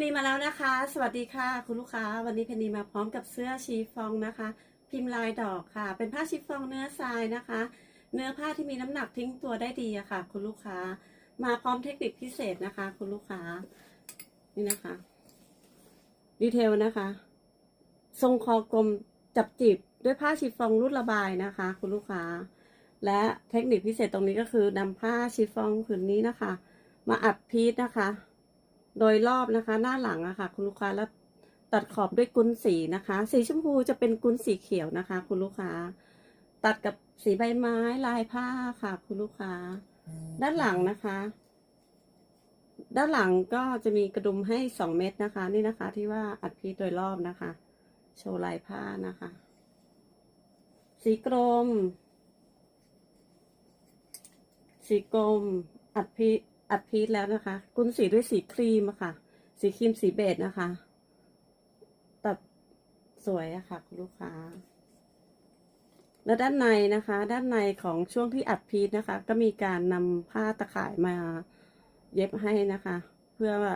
นนีมาแล้วนะคะ สวัสดีค่ะ คุณลูกค้า วันนี้เพนนีมาพร้อมกับเสื้อชีฟองนะคะ พิมพ์ลายดอกค่ะ เป็นผ้าชีฟองเนื้อทรายนะคะ เนื้อผ้าที่มีน้ำหนักทิ้งตัวได้ดีอะค่ะ คุณลูกค้า มาพร้อมเทคนิคพิเศษนะคะ คุณลูกค้า นี่นะคะ ดีเทลนะคะ ทรงคอกลมจับจีบด้วยผ้าชีฟองรูดระบายนะคะ คุณลูกค้า และเทคนิคพิเศษตรงนี้ก็คือนำผ้าชีฟองผืนนี้นะคะ มาอัดพีทนะคะ โดยรอบนะคะ หน้าหลังอะค่ะ คุณลูกค้าแล้วตัดขอบด้วยกุนสีนะคะ สีชมพูจะเป็นกุนสีเขียวนะคะ คุณลูกค้า ตัดกับสีใบไม้ลายผ้าค่ะ คุณลูกค้า ด้านหลังนะคะ ด้านหลังก็จะมีกระดุมให้สองเม็ดนะคะ นี่นะคะ ที่ว่าอัดพีโดยรอบนะคะ โชว์ลายผ้านะคะ สีกรม สีกรมอัดพี อัดพีทแล้วนะคะ กุนสีด้วยสีครีมอะค่ะ สีครีมสีเบจนะคะ ตัดสวยอะค่ะคุณลูกค้า แล้วด้านในนะคะ ด้านในของช่วงที่อัดพีทนะคะ ก็มีการนำผ้าตะข่ายมาเย็บให้นะคะ เพื่อว่า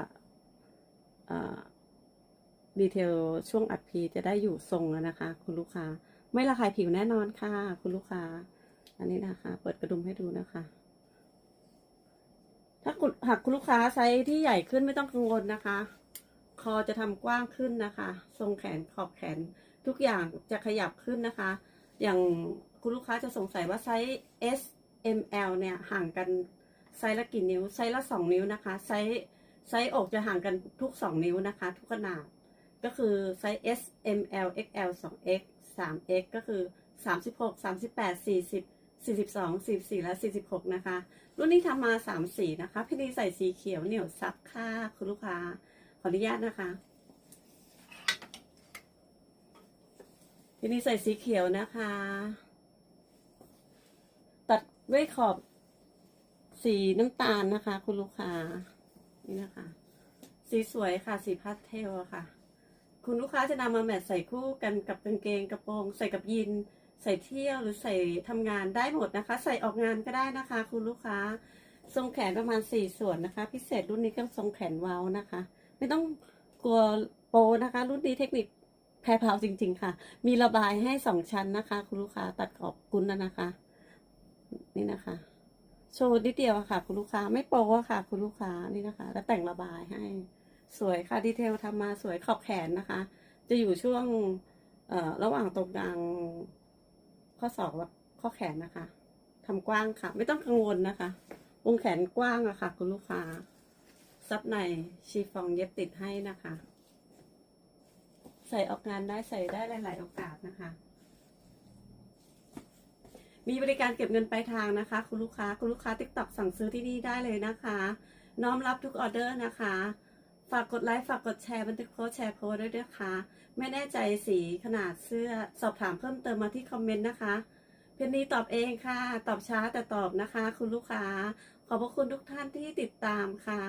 ดีเทลช่วงอัดพีทจะได้อยู่ทรงนะคะ คุณลูกค้า ไม่ระคายผิวแน่นอนค่ะ คุณลูกค้า อันนี้นะคะ เปิดกระดุมให้ดูนะคะ ถ้าคุณหากคุณลูกค้าไซส์ที่ใหญ่ขึ้นไม่ต้องกังวลนะคะ คอจะทำกว้างขึ้นนะคะ ทรงแขนขอบแขนทุกอย่างจะขยับขึ้นนะคะ อย่างคุณลูกค้าจะสงสัยว่าไซส์ S M L เนี่ยห่างกันไซส์ละกี่นิ้ว ไซส์ละสองนิ้วนะคะ ไซส์ไซส์อกจะห่างกันทุกสองนิ้วนะคะ ทุกขนาด ก็คือไซส์ S M L X L 2 X 3 X ก็คือ 36 38 40 42 44 และ 46 นะคะ รุ่นนี้ทำมา 3 สีนะคะพี่นีใส่สีเขียวเหนียวซับค่ะคุณลูกค้า ขออนุญาตนะคะพี่นีใส่สีเขียวนะคะ ตัดด้วยขอบสีน้ำตาลนะคะ คุณลูกค้า นี่นะคะ สีสวยค่ะ สีพาสเทลค่ะ คุณลูกค้าจะนำมาแมทใส่คู่กันกับกางเกงกระโปรง ใส่กับยีน ใส่เที่ยวหรือใส่ทำงานได้หมดนะคะ ใส่ออกงานก็ได้นะคะ คุณลูกค้า ทรงแขนประมาณสี่ส่วนนะคะ พิเศษรุ่นนี้ก็ทรงแขนเว้านะคะ ไม่ต้องกลัวโปนะคะ รุ่นนี้เทคนิคแพรพาวจริง ๆ ค่ะ มีระบายให้สองชั้นนะคะ คุณลูกค้าตัดขอบกุนนะนะคะ นี่นะคะ โชว์นิดเดียวค่ะ คุณลูกค้าไม่โปะค่ะ คุณลูกค้านี่นะคะ แล้วแต่งระบายให้สวยค่ะดีเทลทำมาสวยขอบแขนนะคะ จะอยู่ช่วงระหว่างตรงกลาง ข้อศอกและข้อแขนนะคะทำกว้างค่ะ ไม่ต้องกังวลนะคะ วงแขนกว้างอะค่ะ คุณลูกค้า ซับในชีฟองเย็บติดให้นะคะ ใส่ออกงานได้ใส่ได้หลาย ๆ โอกาสนะคะ มีบริการเก็บเงินปลายทางนะคะ คุณลูกค้า คุณลูกค้าติ๊กต็อกสั่งซื้อที่นี่ได้เลยนะคะ น้อมรับทุกออเดอร์นะคะ ฝากกดไลค์ฝากกดแชร์บันทึกโพสต์แชร์โพสด้วยนะคะ ไม่แน่ใจสีขนาดเสื้อสอบถามเพิ่มเติมมาที่คอมเมนต์นะคะ เพนนี้ตอบเองค่ะ ตอบช้าแต่ตอบนะคะ คุณลูกค้า ขอบพระคุณทุกท่านที่ติดตามค่ะ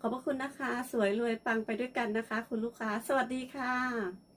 ขอบพระคุณนะคะ สวยรวยปังไปด้วยกันนะคะ คุณลูกค้า สวัสดีค่ะ